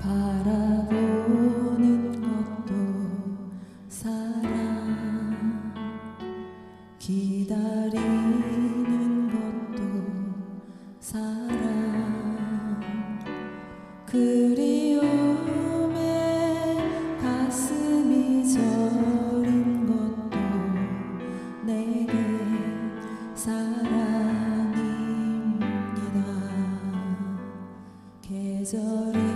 바라보는 것도 사랑. 기다리는 것도 사랑. 그리움에 가슴이 저린 것도 내게 사랑입니다. 계절이